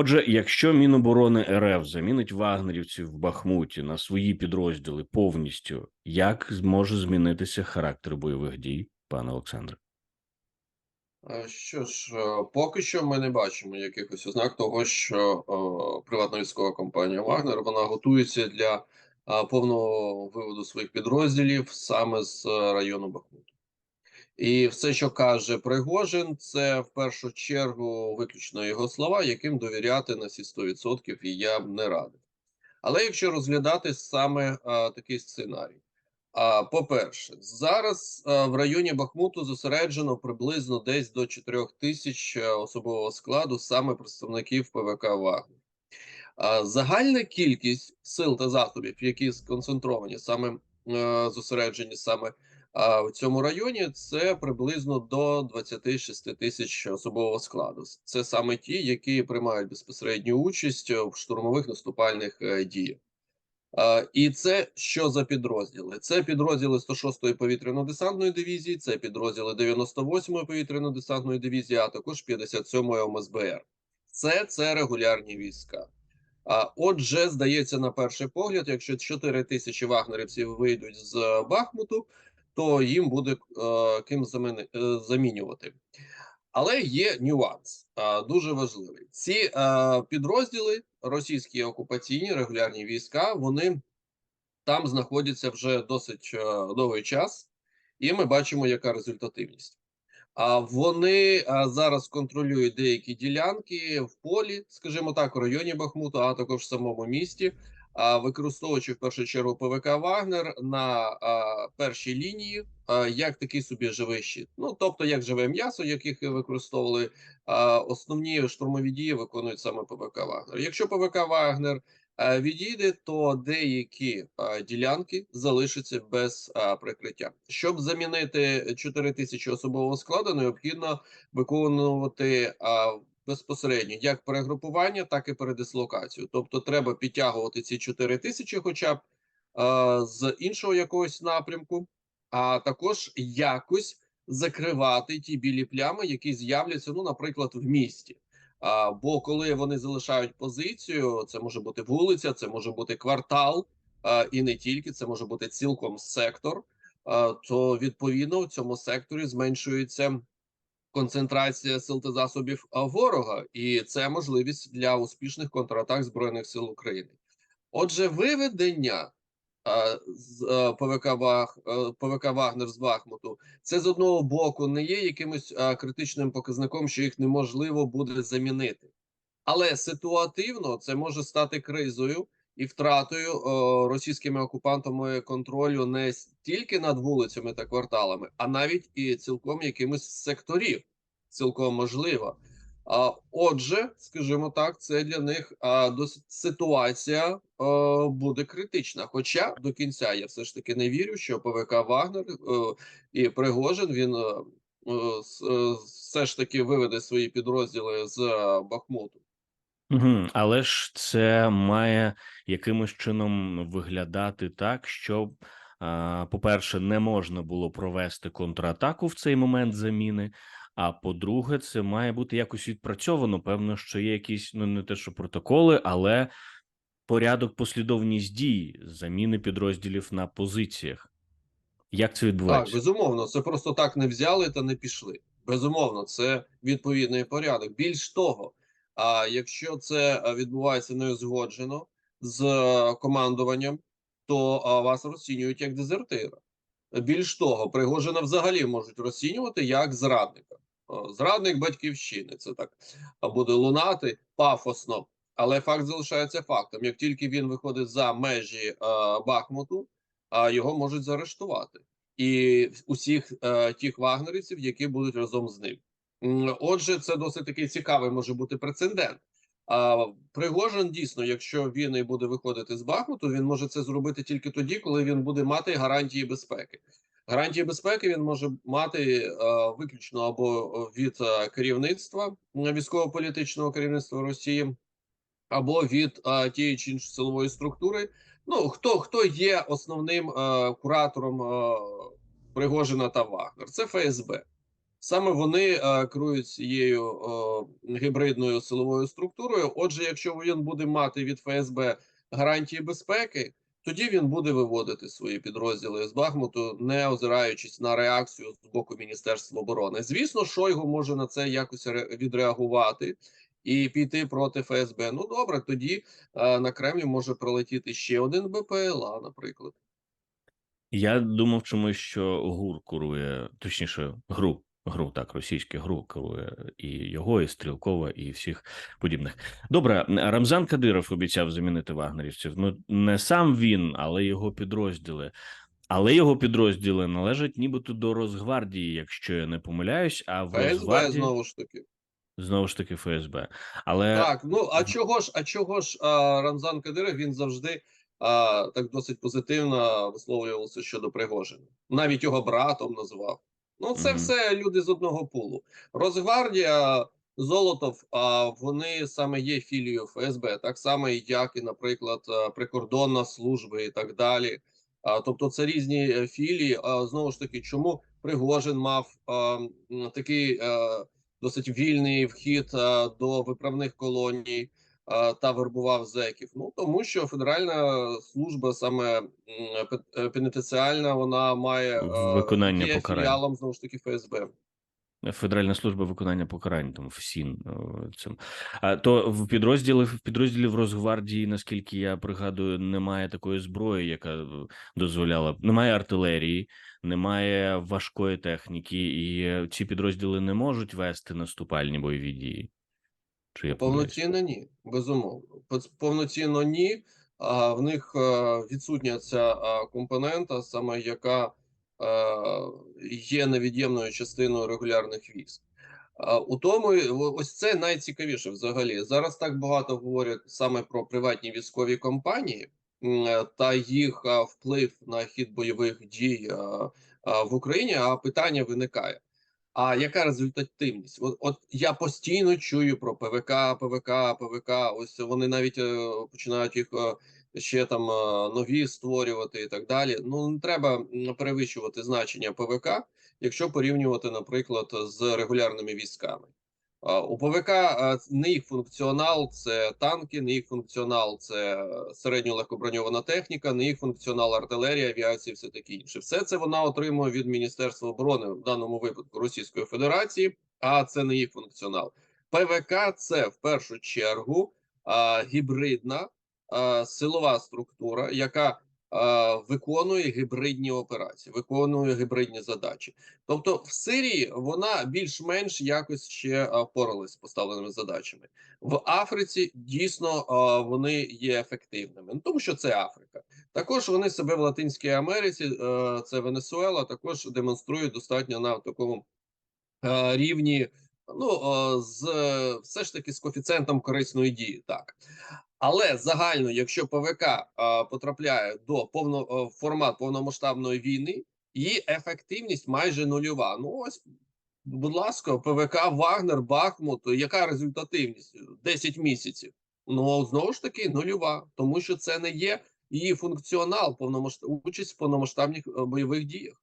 Отже, якщо Міноборони РФ замінить вагнерівців в Бахмуті на свої підрозділи повністю, як зможе змінитися характер бойових дій, пане Олександре? Е, Що ж, е, поки що ми не бачимо якихось ознак того, що е, приватна військова компанія Вагнер вона готується для е, повного виводу своїх підрозділів саме з району Бахмуту. І все, що каже Пригожин, це в першу чергу виключно його слова, яким довіряти на всі 100%, і я б не радив. Але якщо розглядати саме е, такий сценарій, а по-перше, зараз е, в районі Бахмуту зосереджено приблизно десь до 4 тисяч е, особового складу саме представників ПВК Вагнер. А загальна кількість сил та засобів, які сконцентровані саме е, зосереджені саме а, в цьому районі, це приблизно до 26 тисяч особового складу. Це саме ті, які приймають безпосередню участь в штурмових наступальних е, діях. І це що за підрозділи? Це підрозділи 106-ї повітряно-десантної дивізії, це підрозділи 98-ї повітряно-десантної дивізії, а також 57-ї ОМСБР. Це це регулярні війська. А отже, здається, на перший погляд, якщо 4 тисячі вагнерівців вийдуть з Бахмуту, то їм буде е, ким заміни, е, замінювати. Але є нюанс е, дуже важливий. Ці е, підрозділи, російські окупаційні регулярні війська, вони там знаходяться вже досить е, довгий час, і ми бачимо, яка результативність. А вони а, зараз контролюють деякі ділянки в полі, скажімо так, у районі Бахмуту, а також в самому місті, використовуючи в першу чергу ПВК Вагнер на першій лінії, як такий собі живий щит. Ну тобто, як живе м'ясо, яких використовували основні штурмові дії, виконують саме ПВК Вагнер. Якщо ПВК Вагнер відійде, то деякі ділянки залишаться без прикриття. Щоб замінити 4 тисячі особового складу, необхідно виконувати безпосередньо як перегрупування, так і передислокацію. Тобто, треба підтягувати ці 4 тисячі, хоча б а, з іншого якогось напрямку, а також якось закривати ті білі плями, які з'являться, ну, наприклад, в місті. А, бо коли вони залишають позицію, це може бути вулиця, це може бути квартал, а, і не тільки це може бути цілком сектор. А, то відповідно в цьому секторі зменшується концентрація сил та засобів ворога, і це можливість для успішних контратак збройних сил України. Отже, виведення з ПВК Ваг ПВК Вагнер з Бахмуту, це з одного боку не є якимось критичним показником, що їх неможливо буде замінити, але ситуативно це може стати кризою і втратою о, російськими окупантами контролю не тільки над вулицями та кварталами, а навіть і цілком якимось секторів. Цілком можливо. А отже, скажімо так, це для них а, досить ситуація а, буде критична. Хоча до кінця я все ж таки не вірю, що ПВК Вагнер а, і Пригожин він а, а, все ж таки виведе свої підрозділи з Бахмуту. Угу. Але ж це має якимось чином виглядати так, щоб, а, по-перше, не можна було провести контратаку в цей момент заміни. А по-друге, це має бути якось відпрацьовано. Певно, що є якісь ну не те, що протоколи, але порядок, послідовність дій, заміни підрозділів на позиціях. Як це Так, відбувається? безумовно, це просто так не взяли та не пішли. Безумовно, це відповідний порядок. Більш того, а якщо це відбувається неузгоджено з командуванням, то вас розцінюють як дезертира. Більш того, Пригожина взагалі можуть розцінювати як зрадника. Зрадник батьківщини. Це так буде лунати пафосно, але факт залишається фактом. Як тільки він виходить за межі Бахмуту, його можуть заарештувати і усіх е, тих вагнерівців, які будуть разом з ним. Отже, це досить такий цікавий може бути прецедент. А Пригожин дійсно, якщо він і буде виходити з Бахмуту, він може це зробити тільки тоді, коли він буде мати гарантії безпеки. Гарантії безпеки він може мати е, виключно або від е, керівництва е, військово-політичного керівництва Росії, або від е, тієї чи іншої силової структури. Ну хто хто є основним е, куратором е, Пригожина та Вагнер? Це ФСБ. Саме вони е, керують цією гібридною силовою структурою. Отже, якщо він буде мати від ФСБ гарантії безпеки, тоді він буде виводити свої підрозділи з Бахмуту, не озираючись на реакцію з боку Міністерства оборони. Звісно, Шойгу може на це якось відреагувати і піти проти ФСБ. Ну добре, тоді е, на Кремлі може прилетіти ще один БПЛА, наприклад. Я думав чомусь, що ГУР курує, точніше, гру. Гру, так, російське гру керує і його, і Стрілкова, і всіх подібних. Добре, Рамзан Кадиров обіцяв замінити вагнерівців. Ну не сам він, але його підрозділи. Але його підрозділи належать нібито до Росгвардії, якщо я не помиляюсь, а в ФСБ Росгвардії знову ж таки. знову ж таки ФСБ. Але Так, ну а чого ж, а чого ж а, Рамзан Кадиров він завжди а, так досить позитивно висловлювався щодо Пригожина. Навіть його братом називав. Ну, це все люди з одного пулу. Росгвардія, Золотов, а вони саме є філією ФСБ, так само, як і, наприклад, прикордонна служба і так далі. А, тобто, це різні е, філії. А знову ж таки, чому Пригожин мав а, такий. А, досить вільний вхід е, до виправних колоній е, та вербував зеків. Ну тому що федеральна служба, саме е, пенітенціальна, вона має е, Виконання є покарань. філіалом знову ж таки ФСБ. Федеральна служба виконання покарань, там ФСІН е, цим. А то в підрозділі в підрозділі в Росгвардії, наскільки я пригадую, немає такої зброї, яка дозволяла. Немає артилерії, немає важкої техніки, і ці підрозділи не можуть вести наступальні бойові дії. Чи я? Повноцінно ні, безумовно. Повноцінно ні. А в них е, відсутня ця е, компонента, саме яка е, є невід'ємною частиною регулярних військ. У тому ось це найцікавіше взагалі. Зараз так багато говорять саме про приватні військові компанії та їх вплив на хід бойових дій в Україні. А питання виникає: а яка результативність? От, от я постійно чую про ПВК, ПВК, ПВК. Ось вони навіть е, починають їх е, ще там е, нові створювати і так далі. Ну не треба перевищувати значення ПВК, якщо порівнювати, наприклад, з регулярними військами. А, У ПВК е, не їх функціонал це танки, не їх функціонал це середньолегкоброньована техніка, не їх функціонал артилерія, авіація, все таке інше. Все це вона отримує від Міністерства оборони в даному випадку Російської Федерації, а це не їх функціонал. ПВК це в першу чергу гібридна силова структура, яка виконує гібридні операції, виконує гібридні задачі. Тобто в Сирії вона більш-менш якось ще впоралась з поставленими задачами. В Африці дійсно вони є ефективними, ну, тому що це Африка. Також вони себе в Латинській Америці, е, це Венесуела, також демонструють достатньо на такому е, рівні. Ну е, з все ж таки з коефіцієнтом корисної дії, так. Але загально, якщо ПВК е, потрапляє до повно е, формат повномасштабної війни, її ефективність майже нульова. Ну ось, будь ласка, ПВК Вагнер, Бахмут. Яка результативність? 10 місяців. Ну знову ж таки нульова, тому що це не є її функціонал повномасштаб... участь в повномасштабних е, бойових діях.